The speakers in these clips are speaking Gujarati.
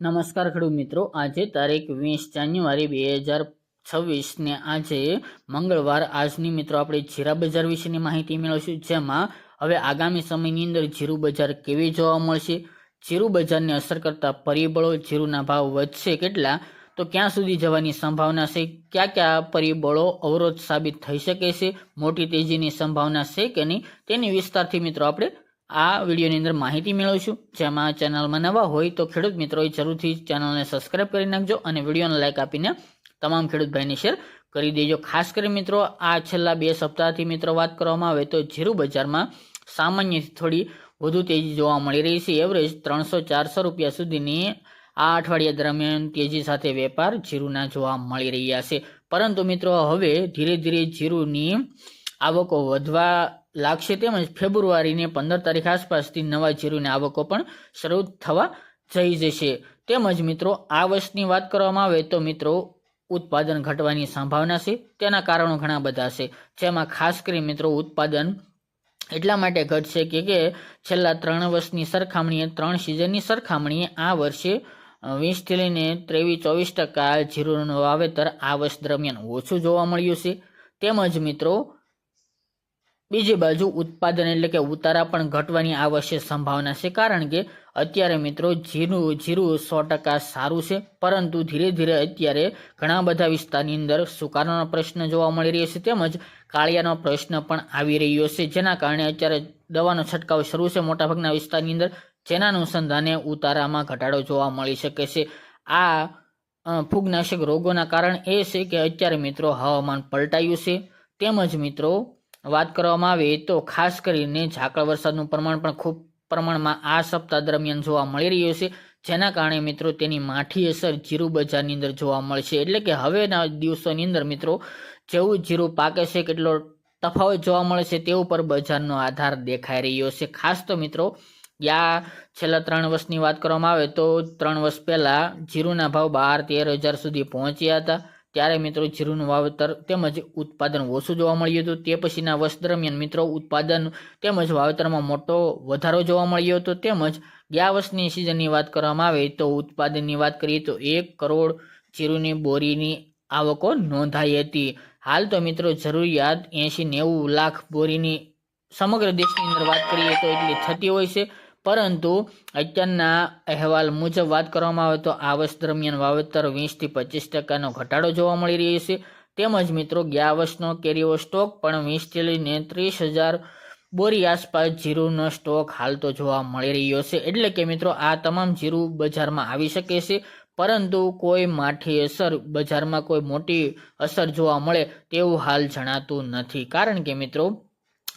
નમસ્કાર ખેડૂત મિત્રો. આજે તારીખ વીસ જાન્યુઆરી બે હજાર છવ્વીસને આજે મંગળવાર. આજની મિત્રો આપણે જીરા બજાર વિશેની માહિતી મેળવીશું, જેમાં હવે આગામી સમયની અંદર જીરું બજાર કેવી જોવા મળશે, જીરું બજારને અસર કરતા પરિબળો, જીરુના ભાવ વધશે કેટલા, તો ક્યાં સુધી જવાની સંભાવના છે, કયા કયા પરિબળો અવરોધ સાબિત થઈ શકે છે, મોટી તેજીની સંભાવના છે કે નહીં, તેની વિસ્તારથી મિત્રો આપણે આ વિડીયોની અંદર માહિતી મેળવીશું. જેમાં ચેનલમાં નવા હોય તો ખેડૂત મિત્રોએ જરૂરથી ચેનલને સબસ્ક્રાઇબ કરી નાખજો અને વિડીયોને લાઇક આપીને તમામ ખેડૂત ભાઈને શેર કરી દેજો. ખાસ કરી મિત્રો, આ છેલ્લા બે સપ્તાહથી મિત્રો વાત કરવામાં આવે તો જીરું બજારમાં સામાન્યથી થોડી વધુ તેજી જોવા મળી રહી છે. એવરેજ ત્રણસો ચારસો રૂપિયા સુધીની આ અઠવાડિયા દરમિયાન તેજી સાથે વેપાર જીરુના જોવા મળી રહ્યા છે. પરંતુ મિત્રો, હવે ધીરે ધીરે જીરુની આવકો વધવા લાગશે તેમજ ફેબ્રુઆરીને પંદર તારીખ આસપાસથી નવા જીરુની આવકો પણ શરૂ થવા જઈ જશે. તેમજ મિત્રો, આ વર્ષની વાત કરવામાં આવે તો મિત્રો, ઉત્પાદન ઘટવાની સંભાવના છે, તેના કારણો ઘણા બધા છે. જેમાં ખાસ કરી મિત્રો, ઉત્પાદન એટલા માટે ઘટશે કે કે છેલ્લા ત્રણ વર્ષની સરખામણીએ, ત્રણ સિઝનની સરખામણીએ આ વર્ષે વીસથી લઈને ત્રેવીસ, ચોવીસ ટકા જીરુનું વાવેતર આ વર્ષ દરમિયાન ઓછું જોવા મળ્યું છે. તેમજ મિત્રો બીજી બાજુ ઉત્પાદન એટલે કે ઉતારા પણ ઘટવાની આવશ્યક સંભાવના છે, કારણ કે અત્યારે મિત્રો જીરું જીરું સો ટકા સારું છે, પરંતુ ધીરે ધીરે અત્યારે ઘણા બધા વિસ્તારની અંદર સુકારાનો પ્રશ્ન જોવા મળી રહ્યો છે, તેમજ કાળિયાનો પ્રશ્ન પણ આવી રહ્યો છે, જેના કારણે અત્યારે દવાનો છંટકાવ શરૂ છે, મોટાભાગના વિસ્તારની અંદર, જેના અનુસંધાને ઉતારામાં ઘટાડો જોવા મળી શકે છે. આ ફૂગનાશક રોગોના કારણ એ છે કે અત્યારે મિત્રો હવામાન પલટાયું છે, તેમજ મિત્રો વાત કરવામાં આવે તો ખાસ કરીને ઝાકળ વરસાદનું પ્રમાણ પણ ખૂબ પ્રમાણમાં આ સપ્તાહ દરમિયાન જોવા મળી રહ્યું છે. જેના કારણે મિત્રો તેની માઠી અસર જીરું બજારની અંદર જોવા મળશે. એટલે કે હવેના દિવસોની અંદર મિત્રો જેવું જીરું પાકે છે, કેટલો તફાવત જોવા મળે છે તે ઉપર બજારનો આધાર દેખાઈ રહ્યો છે. ખાસ તો મિત્રો યા છેલ્લા ત્રણ વર્ષની વાત કરવામાં આવે તો ત્રણ વર્ષ પહેલાં જીરુના ભાવ બાર તેર હજાર સુધી પહોંચ્યા હતા. ત્યારે મિત્રો જીરુનું વાવેતર તેમજ ઉત્પાદન ઓછું જોવા મળ્યું હતું. તે પછીના વર્ષ દરમિયાન મિત્રો ઉત્પાદન તેમજ વાવેતરમાં મોટો વધારો જોવા મળ્યો હતો. તેમજ ગયા વર્ષની સિઝનની વાત કરવામાં આવે તો ઉત્પાદનની વાત કરીએ તો એક કરોડ જીરુની બોરીની આવકો નોંધાઈ હતી. હાલ તો મિત્રો જરૂરિયાત એંશી નેવું લાખ બોરીની સમગ્ર દેશની અંદર વાત કરીએ તો એટલી થતી હોય છે. પરંતુ અત્યારના અહેવાલ મુજબ વાત કરવામાં આવે તો આ વર્ષ દરમિયાન વાવેતર વીસથી પચીસ ટકાનો ઘટાડો જોવા મળી રહ્યો છે. તેમજ મિત્રો, ગયા વર્ષનો કેરીઓ સ્ટોક પણ વીસથી લઈને ત્રીસ હજાર બોરી આસપાસ જીરુનો સ્ટોક હાલ તો જોવા મળી રહ્યો છે. એટલે કે મિત્રો, આ તમામ જીરું બજારમાં આવી શકે છે, પરંતુ કોઈ માઠી અસર, બજારમાં કોઈ મોટી અસર જોવા મળે તેવું હાલ જણાતું નથી. કારણ કે મિત્રો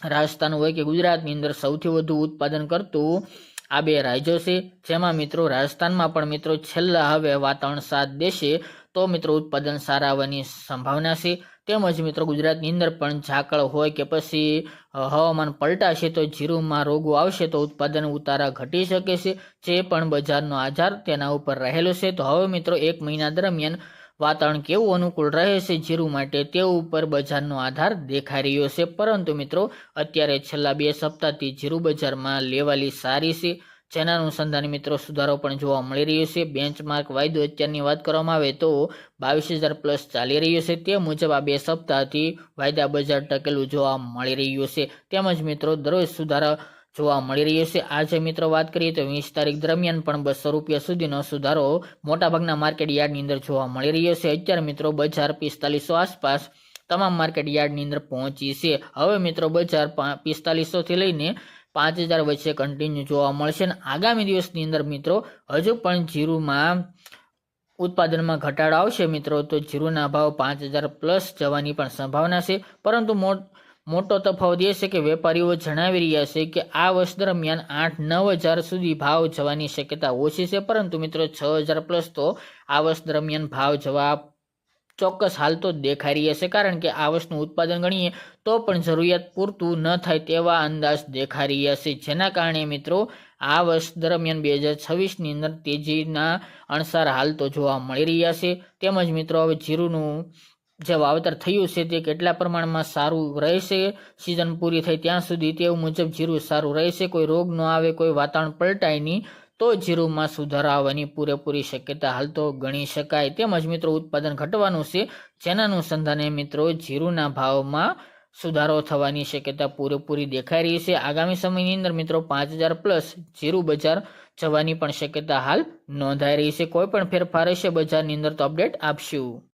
રાજસ્થાન હોય કે ગુજરાતની અંદર સૌથી વધુ ઉત્પાદન કરતું આ બે રાજ્યો છે. જેમાં મિત્રો રાજસ્થાનમાં પણ મિત્રો છેલ્લા હવે વાતાવરણ સાથ દેશે તો મિત્રો ઉત્પાદન સારા આવવાની સંભાવના છે. તેમજ મિત્રો ગુજરાતની અંદર પણ ઝાકળ હોય કે પછી હવામાન પલટાશે તો જીરુમાં રોગો આવશે તો ઉત્પાદન ઉતારા ઘટી શકે છે. જે પણ બજારનો આધાર તેના ઉપર રહેલો છે. તો હવે મિત્રો એક મહિના દરમિયાન વાતાવરણ કેવું અનુકૂળ રહે છે જીરું માટે તે ઉપર બજારનો આધાર દેખાઈ રહ્યો છે. પરંતુ મિત્રો, અત્યારે છેલ્લા બે સપ્તાહથી જીરું બજારમાં લેવાલી સારી છે. જેના અનુસંધાને મિત્રો સુધારો પણ જોવા મળી રહ્યો છે. બેન્ચમાર્ક વાયદો અત્યારની વાત કરવામાં આવે તો બાવીસ હજાર પ્લસ ચાલી રહ્યો છે. તે મુજબ આ બે સપ્તાહથી વાયદા બજાર ટકેલું જોવા મળી રહ્યું છે. તેમજ મિત્રો, દરરોજ સુધારા જોવા મળી રહ્યો છે. આજે મિત્રો વાત કરીએ તો વીસ તારીખ દરમિયાન પણ બસો રૂપિયા સુધીનો સુધારો મોટાભાગના માર્કેટ યાર્ડની અંદર જોવા મળી રહ્યો છે. અત્યારે મિત્રો બજાર પિસ્તાલીસો આસપાસ તમામ માર્કેટ યાર્ડની અંદર પહોંચી છે. હવે મિત્રો બજાર પિસ્તાલીસોથી લઈને પાંચ હજાર વચ્ચે કન્ટિન્યુ જોવા મળશે અને આગામી દિવસની અંદર મિત્રો હજુ પણ જીરુમાં ઉત્પાદનમાં ઘટાડો આવશે મિત્રો. તો જીરુના ભાવ પાંચ હજાર પ્લસ જવાની પણ સંભાવના છે. પરંતુ મોટ મોટો તફાવત એ છે કે વેપારીઓ જણાવી રહ્યા છે કે આ વર્ષ દરમિયાન આઠ નવ હજાર સુધી ભાવ જવાની શક્યતા ઓછી છે, પરંતુ મિત્રો છ હજાર પ્લસ તો આ વર્ષ દરમિયાન ભાવ જવા ચોક્કસ હાલ તો દેખાઈ રહ્યા છે, કારણ કે આ વર્ષનું ઉત્પાદન ગણીએ તો પણ જરૂરિયાત પૂરતું ન થાય તેવા અંદાજ દેખાઈ રહ્યા છે. જેના કારણે મિત્રો, આ વર્ષ દરમિયાન બે હજાર છવ્વીસની અંદર તેજીના અણસાર હાલ તો જોવા મળી રહ્યા છે. તેમજ મિત્રો, હવે જીરુનું જે વાવેતર થયું છે તે કેટલા પ્રમાણમાં સારું રહેશે? સિઝન પૂરી થઈ ત્યાં સુધી તે મુજબ જીરું સારું રહેશે? કોઈ રોગ ન આવે, કોઈ વાતાવરણ પલટાય નહીં, તો જીરુમાં સુધારો આવવાની પૂરેપૂરી શક્યતા હાલ તો ગણી શકાય. તેમજ મિત્રો, ઉત્પાદન ઘટવાનું છે. જેના અનુસંધાને મિત્રો, જીરુના ભાવમાં સુધારો થવાની શક્યતા પૂરેપૂરી દેખાઈ રહી છે. આગામી સમયની અંદર મિત્રો, પાંચ હજાર પ્લસ જીરું બજાર જવાની પણ શક્યતા હાલ નોંધાઈ રહી છે. કોઈ પણ ફેરફાર હશે, બજારની અંદર તો અપડેટ આપશું.